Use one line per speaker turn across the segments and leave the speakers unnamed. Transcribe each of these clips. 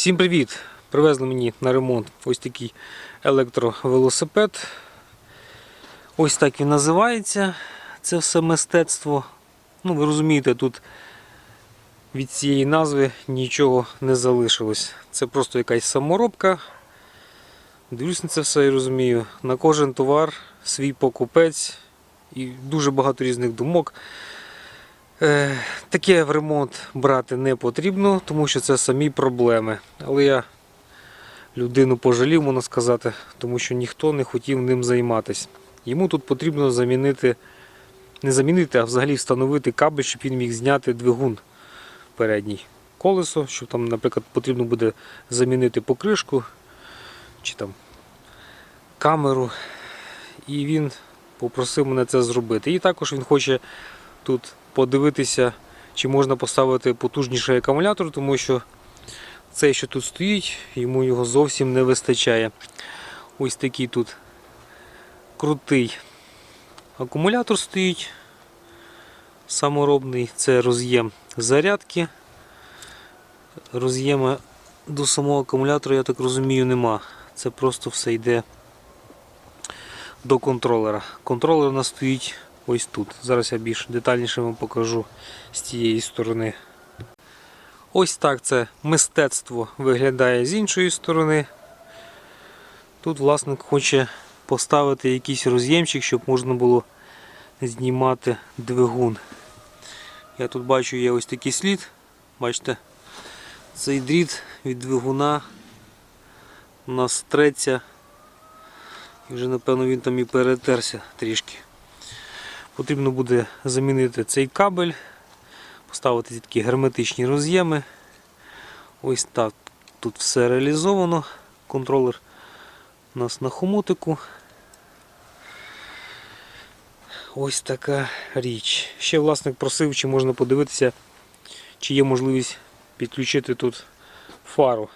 Всім привіт! Привезли мені на ремонт ось такий електровелосипед. Ось так він називається. Це все мистецтво. Ну, ви розумієте, тут від цієї назви нічого не залишилось. Це просто якась саморобка. Дивлюсь на це все і розумію. На кожен товар свій покупець і дуже багато різних думок. Е, Таке в ремонт брати не потрібно, тому що це самі проблеми. Але я людину пожалів, можна сказати, тому що ніхто не хотів ним займатися. Йому тут потрібно замінити, не замінити, а взагалі встановити кабель, щоб він міг зняти двигун передній колесо, щоб там, наприклад, потрібно буде замінити покришку чи там камеру. І він попросив мене це зробити. І також він хоче тут подивитися, чи можна поставити потужніший акумулятор, тому що цей, що тут стоїть, йому його зовсім не вистачає. Ось такий тут крутий акумулятор стоїть. Саморобний, це роз'єм зарядки. Роз'єма до самого акумулятора, я так розумію, нема. Це просто все йде до контролера. Контролер у нас стоїть ось тут. Зараз я більш детальніше вам покажу з цієї сторони. Ось так це мистецтво виглядає з іншої сторони. Тут власник хоче поставити якийсь роз'ємчик, щоб можна було знімати двигун. Я тут бачу є ось такий слід. Бачите, цей дріт від двигуна у нас треться. І вже напевно він там і перетерся трішки. Потрібно буде замінити цей кабель, поставити такі герметичні роз'єми. Ось так тут все реалізовано. Контролер у нас на хомутику. Ось така річ. Ще власник просив, чи можна подивитися, чи є можливість підключити тут фару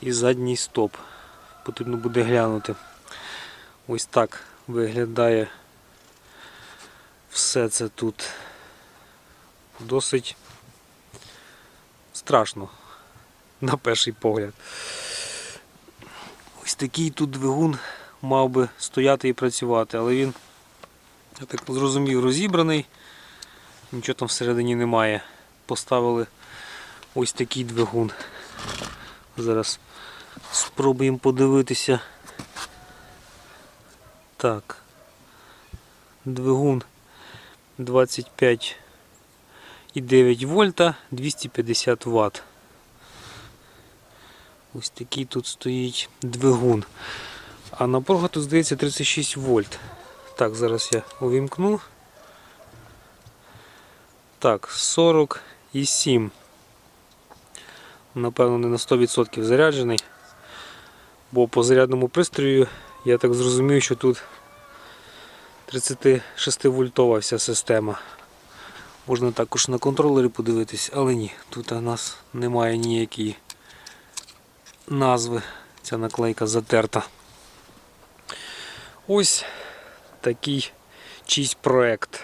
і задній стоп. Потрібно буде глянути. Ось так виглядає все це тут досить страшно на перший погляд. Ось такий тут двигун мав би стояти і працювати, але він, я так зрозумів, розібраний, нічого там всередині немає. Поставили ось такий двигун. Зараз спробуємо подивитися. Так. Двигун 25,9 вольта 250 Вт. Ось такий тут стоїть двигун. А напруга тут здається 36 вольт. Так, зараз я увімкну. Так, 47. Напевно, не на 100% заряджений. Бо по зарядному пристрою я так зрозумів, що тут 36 вольтова вся система. Можна також на контролері подивитись, але ні, тут у нас немає ніякої назви. Ця наклейка затерта. Ось такий чийсь проект.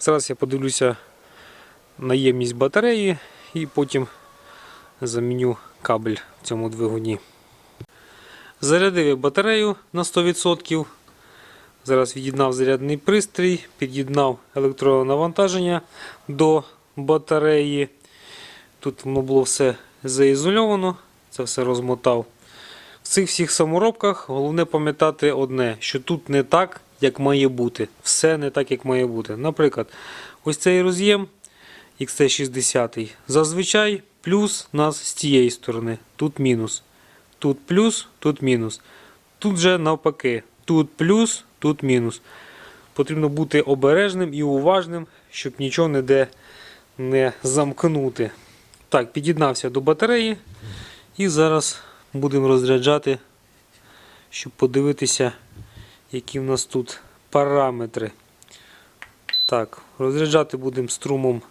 Зараз я подивлюся на ємність батареї і потім заміню кабель в цьому двигуні. Зарядив я батарею на 100%. Зараз від'єднав зарядний пристрій, під'єднав електронавантаження до батареї. Тут воно було все заізольовано, це все розмотав. В цих всіх саморобках головне пам'ятати одне, що тут не так, як має бути. Все не так, як має бути. Наприклад, ось цей роз'єм XT60 зазвичай плюс у нас з цієї сторони, тут мінус. Тут плюс, тут мінус. Тут же навпаки, тут плюс, тут мінус. Потрібно бути обережним і уважним, щоб нічого ніде не замкнути. Так, під'єднався до батареї. І зараз будемо розряджати, щоб подивитися, які в нас тут параметри. Так, розряджати будемо струмом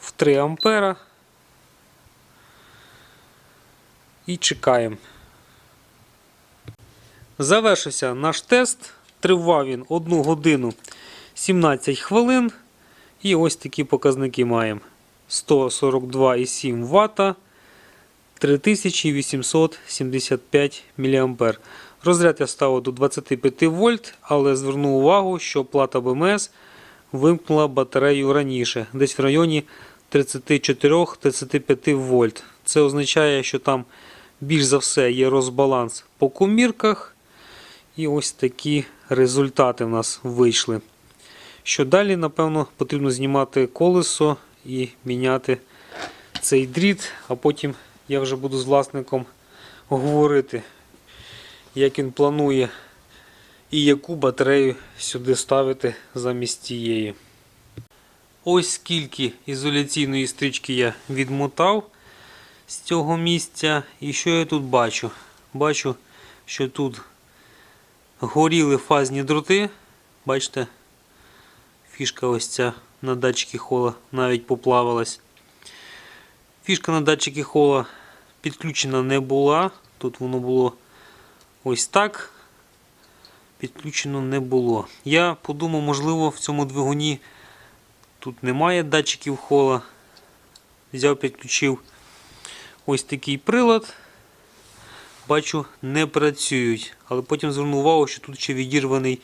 в 3 ампера. І чекаємо. Завершився наш тест. Тривав він 1 годину 17 хвилин. І ось такі показники маємо. 142,7 Вт 3875 мА. Розряд я ставив до 25 вольт, але звернув увагу, що плата БМС вимкнула батарею раніше, десь в районі 34-35 вольт. Це означає, що там більш за все є розбаланс по комірках. І ось такі результати в нас вийшли. Що далі, напевно, потрібно знімати колесо і міняти цей дріт, а потім я вже буду з власником говорити, як він планує і яку батарею сюди ставити замість тієї. Ось скільки ізоляційної стрічки я відмотав з цього місця. І що я тут бачу? Бачу, що тут горіли фазні дроти. Бачите, фішка ось ця на датчики хола навіть поплавилась. Фішка на датчики хола підключена не була. Тут воно було ось так. Підключено не було. Я подумав, можливо, в цьому двигуні тут немає датчиків хола. Взяв, підключив ось такий прилад. Бачу, не працюють. Але потім звернув увагу, що тут ще відірваний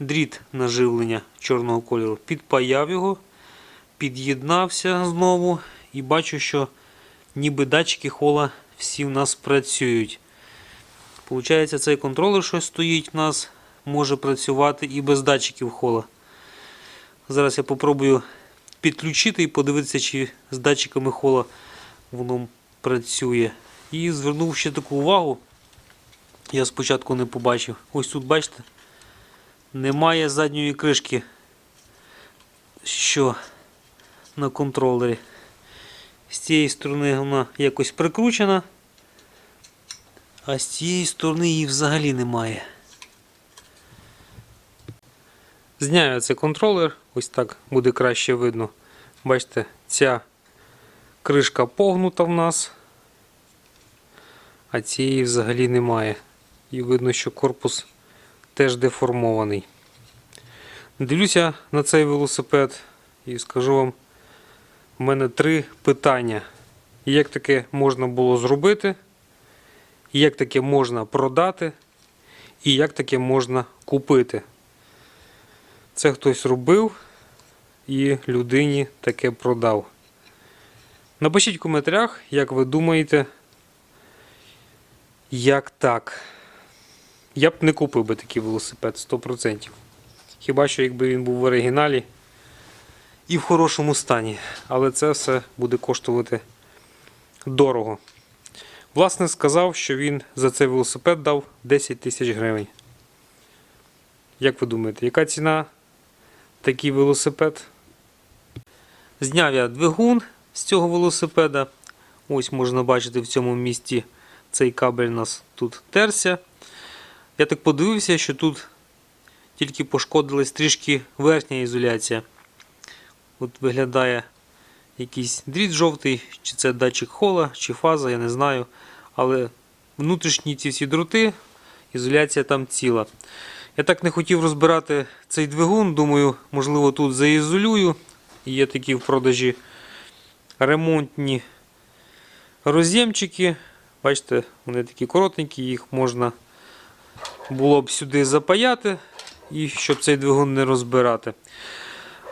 дріт наживлення чорного кольору. Підпаяв його, під'єднався знову і бачу, що ніби датчики хола всі в нас працюють. Получається, цей контролер, що стоїть у нас, може працювати і без датчиків хола. Зараз я попробую підключити і подивитися, чи з датчиками хола воно працює. І звернув ще таку увагу. Я спочатку не побачив. Ось тут, бачите, немає задньої кришки, що на контролері. З цієї сторони вона якось прикручена, а з цієї сторони її взагалі немає. Зняю цей контролер, ось так буде краще видно. Бачите, ця кришка погнута в нас, а цієї взагалі немає. І видно, що корпус теж деформований. Дивлюся на цей велосипед і скажу вам, у мене три питання. Як таке можна було зробити, як таке можна продати, і як таке можна купити. Це хтось робив і людині таке продав. Напишіть в коментарях, як ви думаєте, як так. Я б не купив би такий велосипед 100%. Хіба що якби він був в оригіналі і в хорошому стані. Але це все буде коштувати дорого. Власне сказав, що він за цей велосипед дав 10 тисяч гривень. Як ви думаєте, яка ціна такий велосипед? Зняв я двигун з цього велосипеда. Ось можна бачити в цьому місці цей кабель у нас тут терся. Я так подивився, що тут тільки пошкодилась трішки верхня ізоляція. От виглядає якийсь дріт жовтий, чи це датчик хола, чи фаза, я не знаю. Але внутрішні ці всі дроти, ізоляція там ціла. Я так не хотів розбирати цей двигун, думаю, можливо, тут заізолюю. Є такі в продажі ремонтні роз'ємчики. Бачите, вони такі коротенькі, їх можна було б сюди запаяти, і щоб цей двигун не розбирати.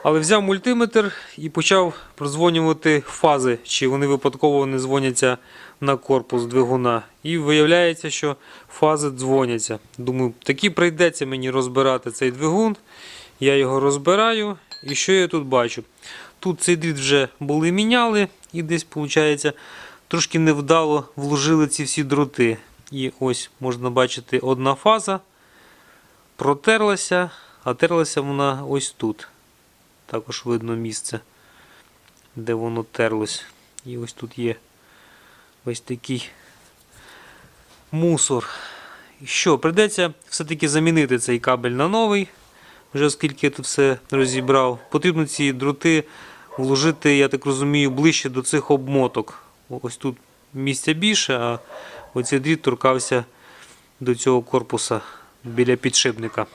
Але взяв мультиметр і почав прозвонювати фази, чи вони випадково не дзвоняться на корпус двигуна. І виявляється, що фази дзвоняться. Думаю, таки прийдеться мені розбирати цей двигун. Я його розбираю. І що я тут бачу? Тут цей дріт вже були міняли, і десь, виходить, трошки невдало вложили ці всі дроти. І ось можна бачити одна фаза протерлася, а терлася вона ось тут. Також видно місце, де воно терлось. І ось тут є ось такий мусор. Що, прийдеться все-таки замінити цей кабель на новий, вже оскільки я тут все розібрав. Потрібно ці дроти вложити, я так розумію, ближче до цих обмоток. Ось тут місця більше, а оцей дріт торкався до цього корпуса біля підшипника.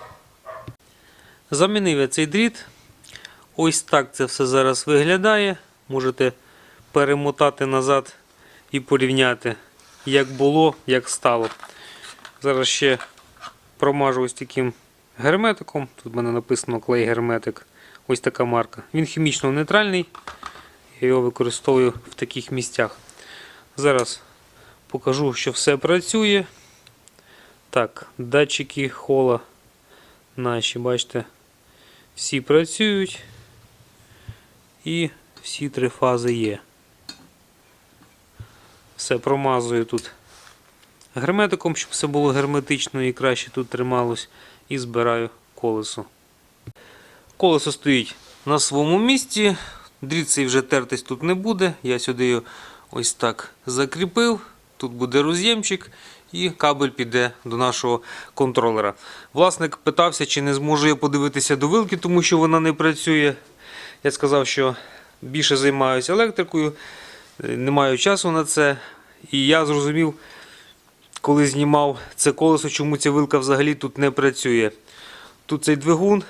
Замінив я цей дріт. Ось так це все зараз виглядає. Можете перемотати назад і порівняти, як було, як стало. Зараз ще промажу ось таким герметиком. Тут в мене написано клей герметик. Ось така марка. Він хімічно нейтральний. Я його використовую в таких місцях. Зараз покажу, що все працює. Так, датчики хола наші, бачите, всі працюють. І всі три фази є. Все промазую тут герметиком, щоб все було герметично і краще тут трималось. І збираю колесо. Колесо стоїть на своєму місці. Дріт цей вже тертись тут не буде. Я сюди його ось так закріпив. Тут буде роз'ємчик і кабель піде до нашого контролера. Власник питався, чи не зможу я подивитися до вилки, тому що вона не працює. Я сказав, що більше займаюся електрикою, е, не маю часу на це. І я зрозумів, коли знімав це колесо, чому ця вилка взагалі тут не працює. Тут цей двигун,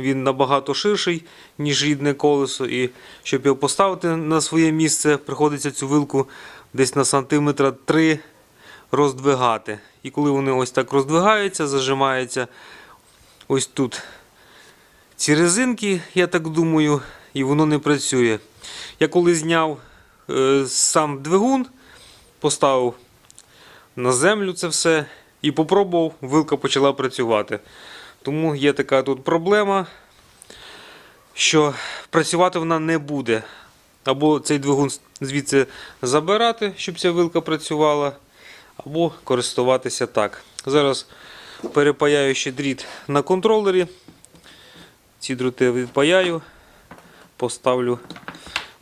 він набагато ширший, ніж рідне колесо. І щоб його поставити на своє місце, приходиться цю вилку десь на сантиметра 3 роздвигати. І коли вони ось так роздвигаються, зажимаються ось тут ці резинки, я так думаю, і воно не працює. Я коли зняв е, сам двигун, поставив на землю це все і попробував, вилка почала працювати. Тому є така тут проблема, що працювати вона не буде. Або цей двигун звідси забирати, щоб ця вилка працювала, або користуватися так. Зараз перепаяю ще дріт на контролері. Ці дроти відпаяю, поставлю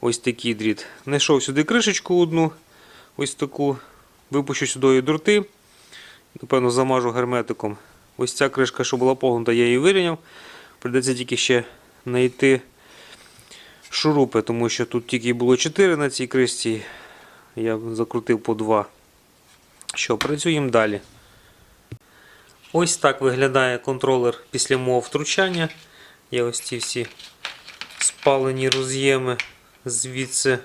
ось такий дріт. Знайшов сюди кришечку одну, ось таку. Випущу сюди дроти. Напевно, замажу герметиком. Ось ця кришка, що була погнута, я її вирівняв. Придеться тільки ще знайти шурупи, тому що тут тільки було 4 на цій кришці. Я закрутив по 2. Що, працюємо далі. Ось так виглядає контролер після мого втручання. Я ось ці всі спалені роз'єми звідси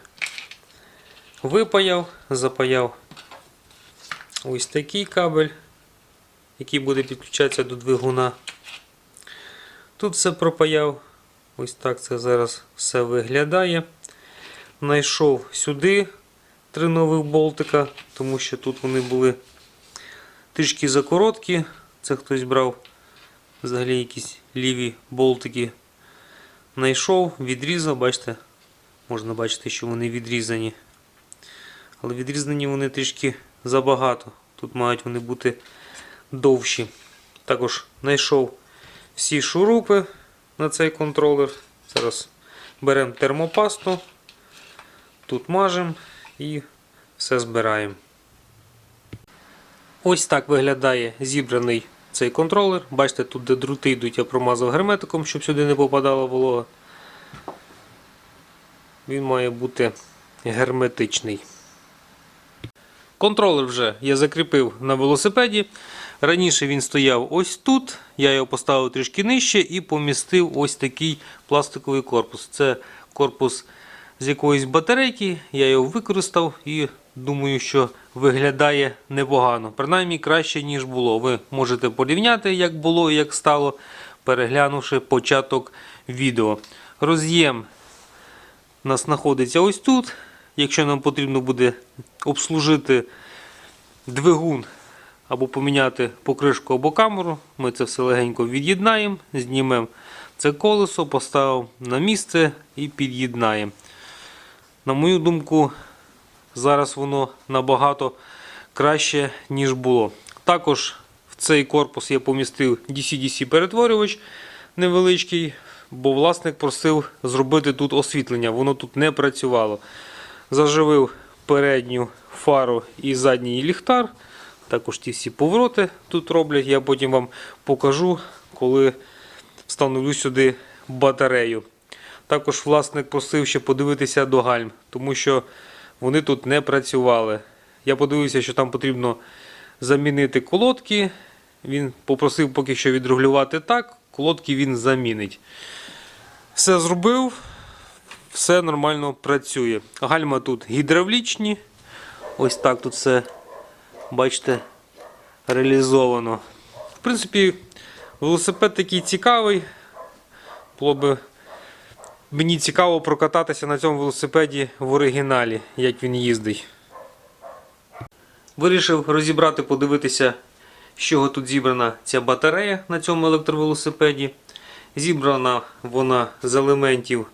випаяв, запаяв ось такий кабель, який буде підключатися до двигуна. Тут все пропаяв. Ось так це зараз все виглядає. Найшов сюди три нових болтика, тому що тут вони були трішки закороткі. Це хтось брав взагалі якісь ліві болтики. Найшов, відрізав, бачите, можна бачити, що вони відрізані. Але відрізані вони трішки забагато. Тут мають вони бути довші. Також знайшов всі шурупи на цей контролер. Зараз беремо термопасту, тут мажемо і все збираємо. Ось так виглядає зібраний цей контролер. Бачите, тут де друти йдуть, я промазав герметиком, щоб сюди не попадала волога. Він має бути герметичний. Контролер вже я закріпив на велосипеді. Раніше він стояв ось тут. Я його поставив трішки нижче і помістив ось такий пластиковий корпус. Це корпус з якоїсь батарейки. Я його використав і думаю, що виглядає непогано. Принаймні краще, ніж було. Ви можете порівняти, як було і як стало, переглянувши початок відео. Роз'єм у нас знаходиться ось тут. Якщо нам потрібно буде обслужити двигун або поміняти покришку або камеру, ми це все легенько від'єднаємо, знімемо це колесо, поставимо на місце і під'єднаємо. На мою думку, зараз воно набагато краще, ніж було. Також в цей корпус я помістив DC-DC перетворювач невеличкий, бо власник просив зробити тут освітлення, воно тут не працювало. Заживив передню фару і задній ліхтар. Також ті всі повороти тут роблять. Я потім вам покажу, коли встановлю сюди батарею. Також власник просив ще подивитися до гальм, тому що вони тут не працювали. Я подивився, що там потрібно замінити колодки. Він попросив поки що відрегулювати так, колодки він замінить. Все зробив, все нормально працює. Гальма тут гідравлічні. Ось так тут все, бачите, реалізовано. В принципі, велосипед такий цікавий. Було би мені цікаво прокататися на цьому велосипеді в оригіналі, як він їздить. Вирішив розібрати, подивитися, з чого тут зібрана ця батарея на цьому електровелосипеді. Зібрана вона з елементів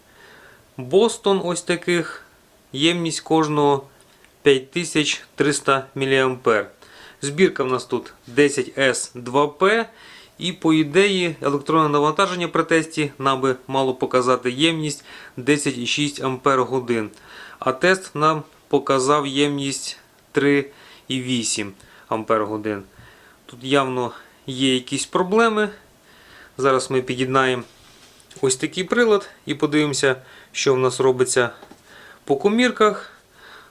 Бостон ось таких. Ємність кожного 5300 мА. Збірка в нас тут 10S2P. І по ідеї електронне навантаження при тесті нам би мало показати ємність 10,6 Ампер годин. А тест нам показав ємність 3,8 Ампер годин. Тут явно є якісь проблеми. Зараз ми під'єднаємо ось такий прилад і подивимося, що в нас робиться по комірках.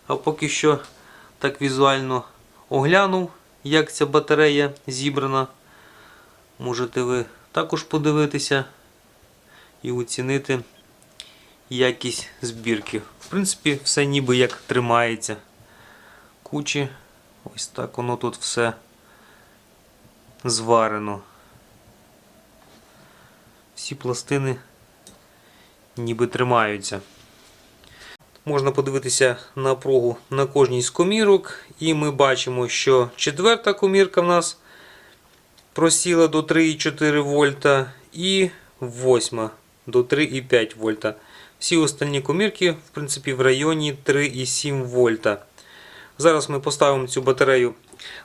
А поки що так візуально оглянув, як ця батарея зібрана. Можете ви також подивитися і оцінити якість збірки. В принципі, все ніби як тримається. Кучі. Ось так воно тут все зварено. Всі пластини ніби тримаються. Можна подивитися напругу на кожній з комірок, і ми бачимо, що четверта комірка в нас просіла до 3,4 вольта і восьма до 3,5 вольта. Всі останні комірки, в принципі, в районі 3,7 вольта. Зараз ми поставимо цю батарею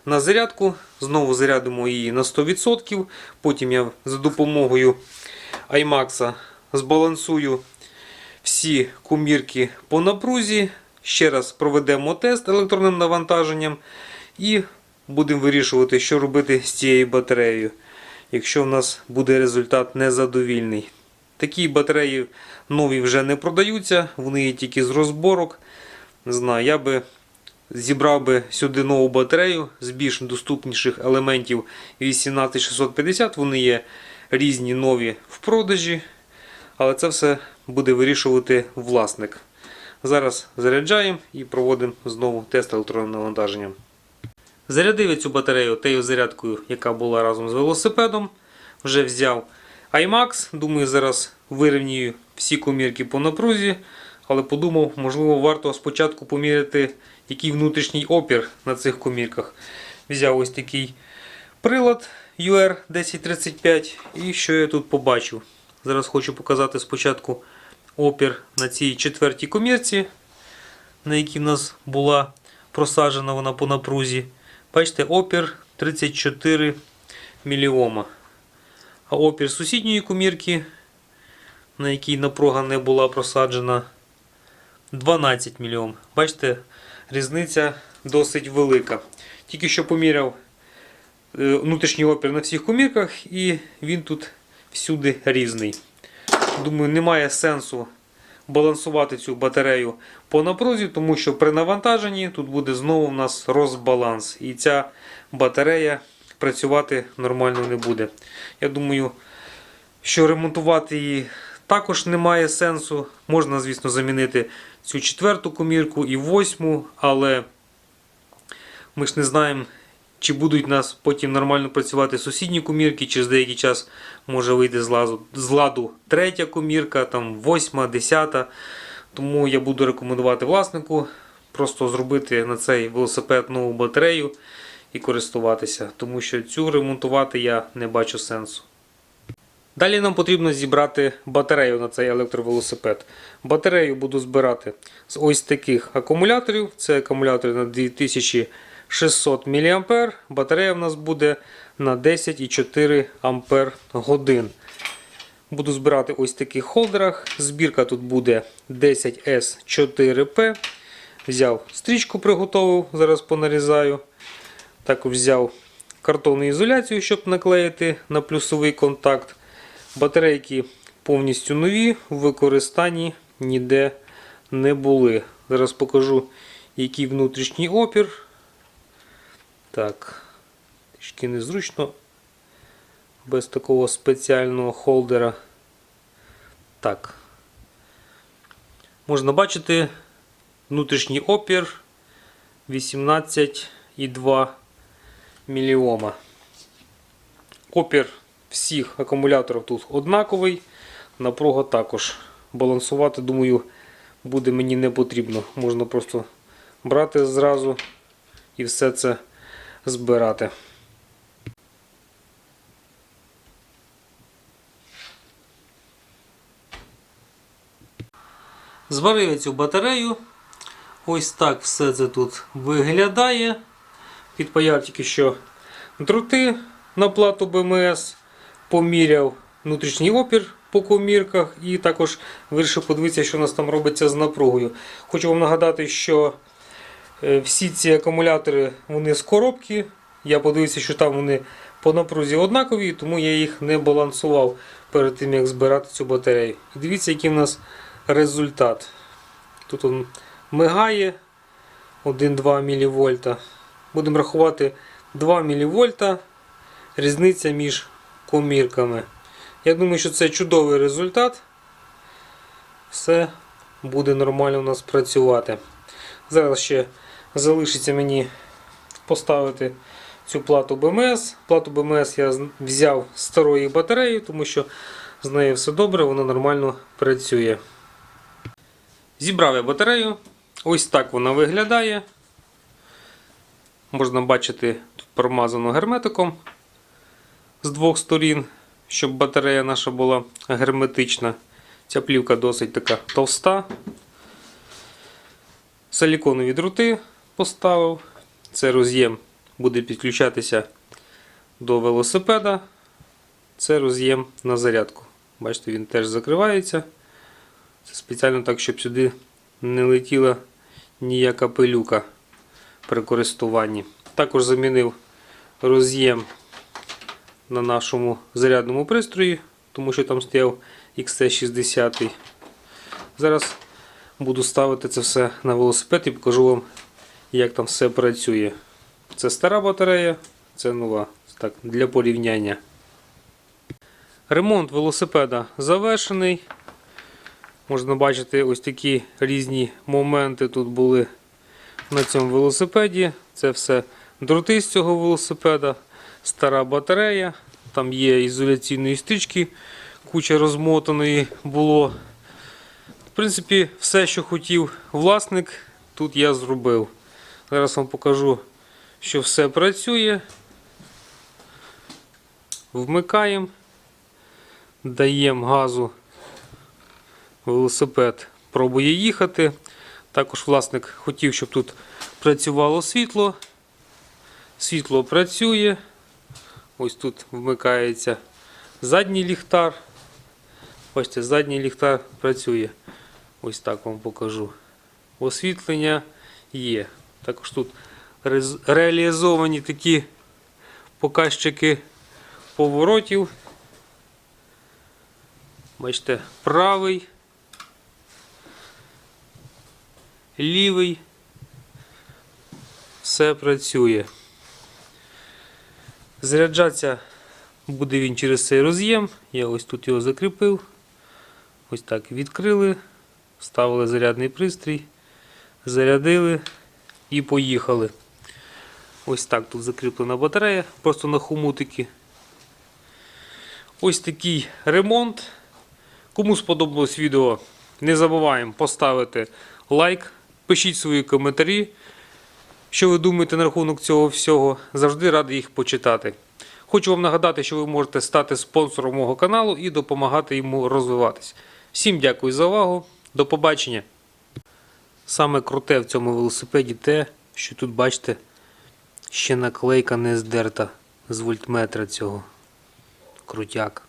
на зарядку, знову зарядимо її на 100%. Потім я за допомогою iMax збалансую всі комірки по напрузі. Ще раз проведемо тест електронним навантаженням і будемо вирішувати, що робити з цією батареєю, якщо в нас буде результат незадовільний. Такі батареї нові вже не продаються, вони є тільки з розборок. Не знаю, я би зібрав би сюди нову батарею з більш доступніших елементів 18650. Вони є різні нові в продажі. Але це все буде вирішувати власник. Зараз заряджаємо і проводимо знову тест електронним навантаженням. Зарядив я цю батарею тією зарядкою, яка була разом з велосипедом. Вже взяв iMax. Думаю, зараз вирівнюю всі комірки по напрузі. Але подумав, можливо, варто спочатку поміряти, який внутрішній опір на цих комірках. Взяв ось такий прилад UR1035. І що я тут побачив? Зараз хочу показати спочатку опір на цій четвертій комірці, на якій в нас була просаджена вона по напрузі. Бачите, опір 34 міліома. А опір сусідньої комірки, на якій напруга не була просаджена, 12 мільйом. Бачите, різниця досить велика. Тільки що поміряв е, внутрішній опір на всіх комірках, і він тут всюди різний. Думаю, немає сенсу балансувати цю батарею по напрузі, тому що при навантаженні тут буде знову в нас розбаланс. І ця батарея працювати нормально не буде. Я думаю, що ремонтувати її також немає сенсу. Можна, звісно, замінити цю четверту комірку і восьму, але ми ж не знаємо, чи будуть нас потім нормально працювати сусідні комірки, через деякий час може вийти з ладу, з ладу третя комірка, там восьма, десята. Тому я буду рекомендувати власнику просто зробити на цей велосипед нову батарею і користуватися, тому що цю ремонтувати я не бачу сенсу. Далі нам потрібно зібрати батарею на цей електровелосипед. Батарею буду збирати з ось таких акумуляторів. Це акумулятори на 2600 мА. Батарея в нас буде на 10,4 Ампер годин. Буду збирати ось таких холдерах. Збірка тут буде 10S4P. Взяв стрічку, приготував, зараз понарізаю. Також взяв картонну ізоляцію, щоб наклеїти на плюсовий контакт. Батарейки повністю нові, в використанні ніде не були. Зараз покажу, який внутрішній опір. Так, трішки незручно, без такого спеціального холдера. Так. Можна бачити внутрішній опір 18,2 міліома. Опір всіх акумуляторів тут однаковий. Напруга також. Балансувати, думаю, буде мені не потрібно. Можна просто брати зразу і все це збирати. Зварив я цю батарею. Ось так все це тут виглядає. Підпаяв тільки що дроти на плату БМС, поміряв внутрішній опір по комірках і також вирішив подивитися, що у нас там робиться з напругою. Хочу вам нагадати, що всі ці акумулятори вони з коробки. Я подивився, що там вони по напрузі однакові, тому я їх не балансував перед тим, як збирати цю батарею. І дивіться, який в нас результат. Тут він мигає 1-2 мВ. Будемо рахувати 2 мВ різниця між комірками. Я думаю, що це чудовий результат. Все буде нормально у нас працювати. Зараз ще залишиться мені поставити цю плату БМС. Плату БМС я взяв з старої батареї, тому що з нею все добре, вона нормально працює. Зібрав я батарею. Ось так вона виглядає. Можна бачити, тут промазано герметиком з двох сторін, щоб батарея наша була герметична. Ця плівка досить така товста. Силіконові дроти поставив. Це роз'єм буде підключатися до велосипеда. Це роз'єм на зарядку. Бачите, він теж закривається. Це спеціально так, щоб сюди не летіла ніяка пилюка при користуванні. Також замінив роз'єм на нашому зарядному пристрої, тому що там стояв XT60. Зараз буду ставити це все на велосипед і покажу вам, як там все працює. Це стара батарея, це нова. Так, для порівняння. Ремонт велосипеда завершений. Можна бачити ось такі різні моменти тут були на цьому велосипеді. Це все дроти з цього велосипеда, стара батарея, там є ізоляційної стрічки, куча розмотаної було. В принципі, все, що хотів власник, тут я зробив. Зараз вам покажу, що все працює. Вмикаємо, даємо газу велосипед пробує їхати. Також власник хотів, щоб тут працювало світло. Світло працює. Ось тут вмикається задній ліхтар. Бачите, задній ліхтар працює. Ось так вам покажу. Освітлення є. Також тут реалізовані такі показчики поворотів. Бачите, правий, лівий. Все працює. Заряджатися буде він через цей роз'єм. Я ось тут його закріпив. Ось так відкрили, вставили зарядний пристрій, зарядили і поїхали. Ось так тут закріплена батарея, просто на хомутики. Ось такий ремонт. Кому сподобалось відео, не забуваємо поставити лайк, пишіть свої коментарі. Що ви думаєте на рахунок цього всього? Завжди радий їх почитати. Хочу вам нагадати, що ви можете стати спонсором мого каналу і допомагати йому розвиватись. Всім дякую за увагу. До побачення. Саме круте в цьому велосипеді те, що тут, бачите, ще наклейка не здерта з вольтметра цього. Крутяк.